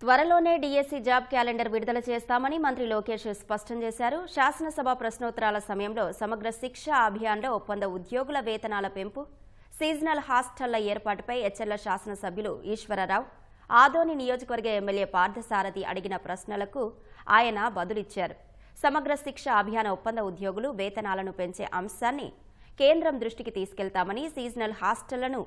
త్వరలోనే DSC job calendar విడుదల చేస్తామని మంత్రి లోకేష్ స్పష్టం చేశారు. శాసనసభ ప్రశ్నోత్తరాల సమయంలో సమగ్ర శిక్ష అభియాన్లో ఒప్పంద ఉద్యోగుల వేతనాల పెంపు సీజనల్ హాస్టళ్ళ ఏర్పాటుపై హెచ్ఎల్ల శాసనసభ్యులు ఈశ్వరరావు ఆదోని నియోజకవర్గ ఎమ్మెల్యే పార్థసారథి అడిగిన ప్రశ్నలకు ఆయన బదులిచ్చారు. సమగ్ర శిక్ష అభియాన ఒప్పంద ఉద్యోగులు వేతనాలను పెంచే అంశాన్ని కేంద్రం దృష్టికి తీసుకెళ్తామని సీజనల్ హాస్టళ్ళను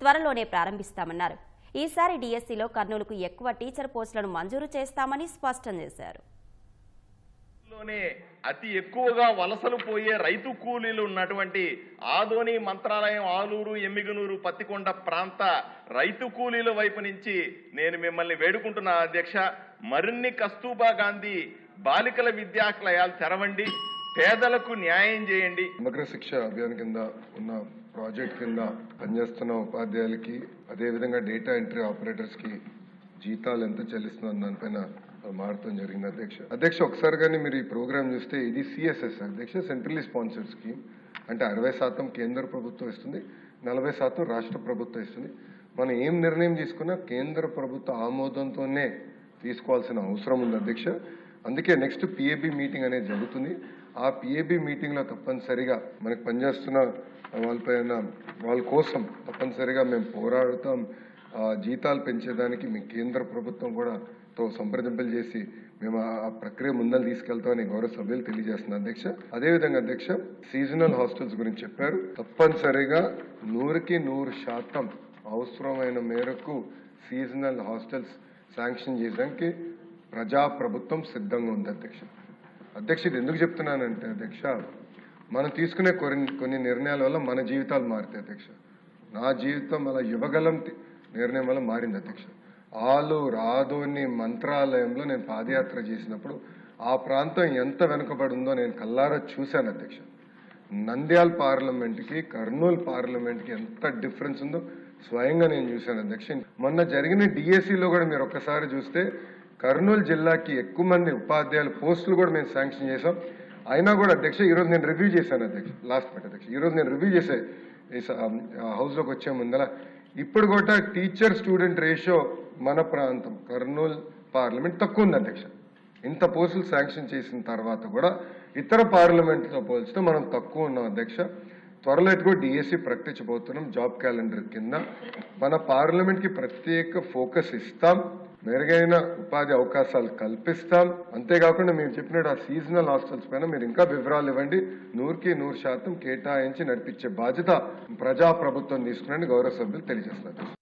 త్వరలోనే ప్రారంభిస్తామన్నారు. ఈసారి డీఎస్సీలో కర్నూలుకు ఎక్కువ టీచర్ పోస్టులను మంజూరు చేస్తామని స్పష్టం చేశారు. లోనే అతి ఎక్కువగా వలసలు పోయే రైతు కూలీలు ఉన్నటువంటి ఆదోని మంత్రాలయం ఆలూరు ఎమ్మిగనూరు పత్తికొండ ప్రాంత రైతు కూలీల వైపు నుంచి నేను మిమ్మల్ని వేడుకుంటున్నా అధ్యక్ష. మరిన్ని కస్తూబా గాంధీ బాలికల విద్యాలయాలు తెరవండి. పేదలకు న్యాయం చేయండి. సమగ్ర శిక్ష అభియాన్ కింద ఉన్న ప్రాజెక్ట్ కింద పనిచేస్తున్న ఉపాధ్యాయులకి అదేవిధంగా డేటా ఎంట్రీ ఆపరేటర్స్కి జీతాలు ఎంత చెల్లిస్తున్నారు దానిపైన మారటం జరిగింది అధ్యక్ష. అధ్యక్ష ఒకసారి కానీ మీరు ఈ ప్రోగ్రామ్ చూస్తే ఇది సిఎస్ఎస్ అధ్యక్ష సెంట్రలీ స్పాన్సర్డ్ స్కీమ్ అంటే అరవై శాతం కేంద్ర ప్రభుత్వం ఇస్తుంది నలభై శాతం రాష్ట్ర ప్రభుత్వం ఇస్తుంది. మనం ఏం నిర్ణయం తీసుకున్నా కేంద్ర ప్రభుత్వ ఆమోదంతోనే తీసుకోవాల్సిన అవసరం ఉంది అధ్యక్ష. అందుకే నెక్స్ట్ పిఏబి మీటింగ్ అనేది జరుగుతుంది. ఆ పిఏబి మీటింగ్లో తప్పనిసరిగా మనకు పనిచేస్తున్న వాళ్ళపైన వాళ్ళ కోసం తప్పనిసరిగా మేము పోరాడుతాం. ఆ జీతాలు పెంచేదానికి మీ కేంద్ర ప్రభుత్వం కూడా తో సంప్రదింపులు చేసి మేము ఆ ప్రక్రియ ముందలు తీసుకెళ్తామని గౌరవ సభ్యులు తెలియజేస్తున్నారు అధ్యక్ష. అదేవిధంగా అధ్యక్ష సీజనల్ హాస్టల్స్ గురించి చెప్పారు. తప్పనిసరిగా నూరుకి నూరు శాతం అవసరమైన మేరకు సీజనల్ హాస్టల్స్ శాంక్షన్ చేయడానికి ప్రజా ప్రభుత్వం సిద్ధంగా ఉంది అధ్యక్ష. అధ్యక్ష ఇది ఎందుకు చెప్తున్నానంటే అధ్యక్ష మనం తీసుకునే కొన్ని కొన్ని నిర్ణయాల వల్ల మన జీవితాలు మారుతాయి అధ్యక్ష. నా జీవితం అలా యువగలం నిర్ణయం వల్ల మారింది అధ్యక్ష. ఆలు రాదోని మంత్రాలయంలో నేను పాదయాత్ర చేసినప్పుడు ఆ ప్రాంతం ఎంత వెనుకబడి ఉందో నేను కల్లారా చూశాను అధ్యక్ష. నంద్యాల పార్లమెంట్కి కర్నూలు పార్లమెంట్కి ఎంత డిఫరెన్స్ ఉందో స్వయంగా నేను చూశాను అధ్యక్ష. మొన్న జరిగిన డిఎస్సిలో కూడా మీరు ఒక్కసారి చూస్తే కర్నూలు జిల్లాకి ఎక్కువ మంది ఉపాధ్యాయులు పోస్టులు కూడా మేము శాంక్షన్ చేశాం. అయినా కూడా అధ్యక్ష ఈరోజు నేను రివ్యూ చేశాను అధ్యక్ష లాస్ట్ పెట్ అధ్యక్ష. ఈరోజు నేను రివ్యూ చేసే హౌస్లోకి వచ్చే ముందల ఇప్పుడు కూడా టీచర్ స్టూడెంట్ రేషియో మన ప్రాంతం కర్నూలు పార్లమెంట్ తక్కువ ఉంది అధ్యక్ష. ఇంత పోస్టులు శాంక్షన్ చేసిన తర్వాత కూడా ఇతర పార్లమెంట్తో పోల్చితే మనం తక్కువ ఉన్నాం అధ్యక్ష. త్వరలో ఎటుకో డిఎస్సి ప్రకటించబోతున్నాం జాబ్ క్యాలెండర్ కింద. మన పార్లమెంట్కి ప్రత్యేక ఫోకస్ ఇస్తాం. మెరుగైన ఉపాధి అవకాశాలు కల్పిస్తాం. అంతేకాకుండా మేము చెప్పినట్టు ఆ సీజనల్ హాస్టల్స్ పైన మీరు ఇంకా వివరాలు ఇవ్వండి. నూరుకి నూరు శాతం కేటాయించి నడిపించే బాధ్యత ప్రజా ప్రభుత్వం గౌరవ సభ్యులు తెలియజేస్తున్నారు.